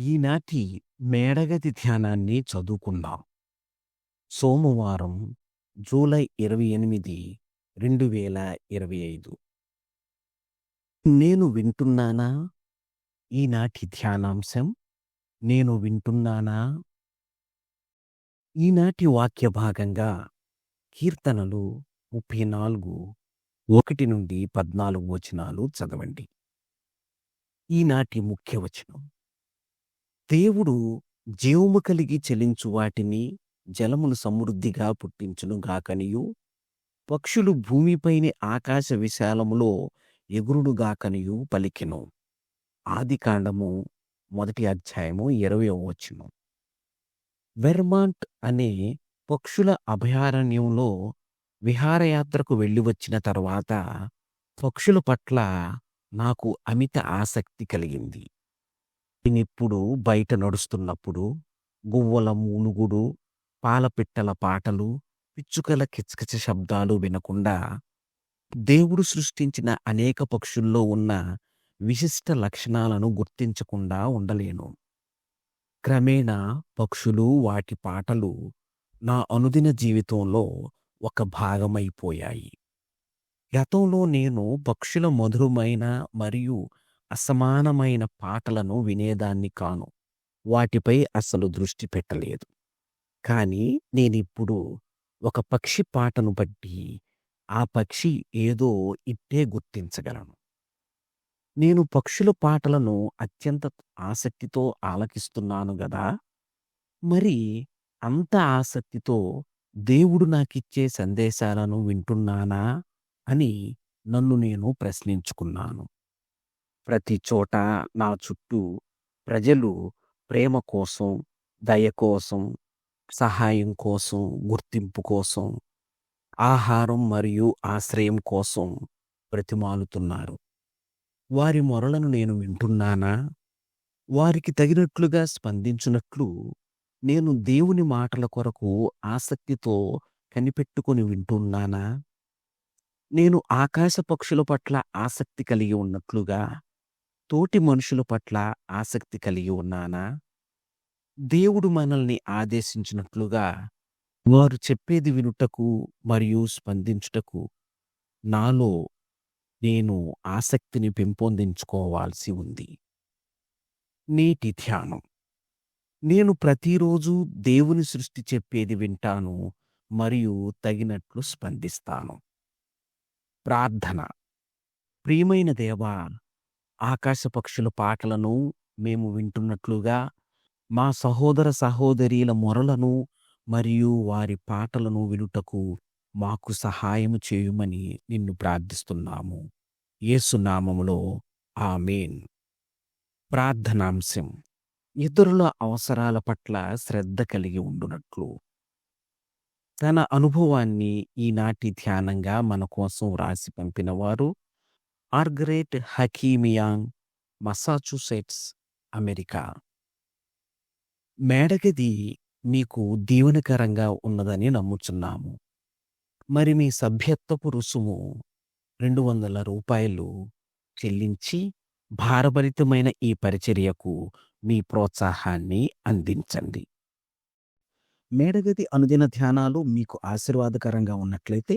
ఈనాటి మేడగది ధ్యానాన్ని చదువుకుందాం. సోమవారం జూలై ఇరవై ఎనిమిది రెండు వేల ఇరవై ఐదు. నేను వింటున్నానా? ఈనాటి ధ్యానాంశం నేను వింటున్నానా? ఈనాటి వాక్య భాగంగా కీర్తనలు ముప్పై నాలుగు ఒకటి నుండి పద్నాలుగు వచనాలు చదవండి. ఈనాటి ముఖ్య వచనం దేవుడు జీవము కలిగి చెలించు వాటిని జలములు సమృద్ధిగా పుట్టించును గాకనియు. పక్షులు భూమిపైని ఆకాశ విశాలములో ఎగురుడు గాకనియు పలికెను. ఆదికాండము మొదటి అధ్యాయము ఇరవై వచనం వెర్మాంట్ అనే పక్షుల అభయారణ్యంలో విహారయాత్రకు వెళ్ళి వచ్చిన తర్వాత పక్షుల పట్ల నాకు అమిత ఆసక్తి కలిగింది. ఇప్పుడు బయట నడుస్తున్నప్పుడు గువ్వల మూలుగుడు పాలపిట్టల పాటలు పిచ్చుకల కిచకిచ శబ్దాలు వినకుండా దేవుడు సృష్టించిన అనేక పక్షుల్లో ఉన్న విశిష్ట లక్షణాలను గుర్తించకుండా ఉండలేను. క్రమేణా పక్షులు వాటి పాటలు నా అనుదిన జీవితంలో ఒక భాగమైపోయాయి. గతంలో నేను పక్షుల మధురమైన మరియు అసమానమైన పాటలను వినేదాన్ని కాను. వాటిపై అసలు దృష్టి పెట్టలేదు. కానీ నేనిప్పుడు ఒక పక్షి పాటను బట్టి ఆ పక్షి ఏదో ఇట్టే గుర్తించగలను. నేను పక్షుల పాటలను అత్యంత ఆసక్తితో ఆలకిస్తున్నాను గదా! మరి అంత ఆసక్తితో దేవుడు నాకిచ్చే సందేశాలను వింటున్నానా అని నన్ను నేను ప్రశ్నించుకున్నాను. ప్రతి చోట నా చుట్టూ ప్రజలు ప్రేమ కోసం దయ కోసం సహాయం కోసం గుర్తింపు కోసం ఆహారం మరియు ఆశ్రయం కోసం బ్రతిమాలుతున్నారు. వారి మొరలను నేను వింటున్నానా? వారికి తగినట్లుగా స్పందించినట్లు నేను దేవుని మాటల కొరకు ఆసక్తితో కనిపెట్టుకొని వింటున్నానా? నేను ఆకాశ పక్షుల పట్ల ఆసక్తి కలిగి ఉన్నట్లుగా తోటి మనుషుల పట్ల ఆసక్తి కలిగి ఉన్నానా? దేవుడు మనల్ని ఆదేశించినట్లుగా వారు చెప్పేది వినుటకు మరియు స్పందించుటకు నాలో నేను ఆసక్తిని పెంపొందించుకోవాల్సి ఉంది. నేటి ధ్యానం. నేను ప్రతిరోజు దేవుని సృష్టి చెప్పేది వింటాను మరియు తగినట్లు స్పందిస్తాను. ప్రార్థన. ప్రియమైన దేవా ఆకాశ పక్షుల పాటలను మేము వింటున్నట్లుగా మా సహోదర సహోదరీల మొరలను మరియు వారి పాటలను వినుటకు మాకు సహాయము చేయుమని నిన్ను ప్రార్థిస్తున్నాము. ఏసునామములో ఆమెన్. ప్రార్థనాంశం. ఇతరుల అవసరాల పట్ల శ్రద్ధ కలిగి ఉండునట్లు. తన అనుభవాన్ని ఈనాటి ధ్యానంగా మన కోసం వ్రాసి పంపినవారు ఆర్గరేట్ హకీమియాంగ్ మసాచుసెట్స్ అమెరికా మేడగది మీకు దీవెనకరంగా ఉన్నదని నమ్ముచున్నాము. మరి మీ సభ్యత్వపు రుసుము రెండు వందల రూపాయలు చెల్లించి భారభరితమైన ఈ పరిచర్యకు మీ ప్రోత్సాహాన్ని అందించండి. మేడగది అనుదిన ధ్యానాలు మీకు ఆశీర్వాదకరంగా ఉన్నట్లయితే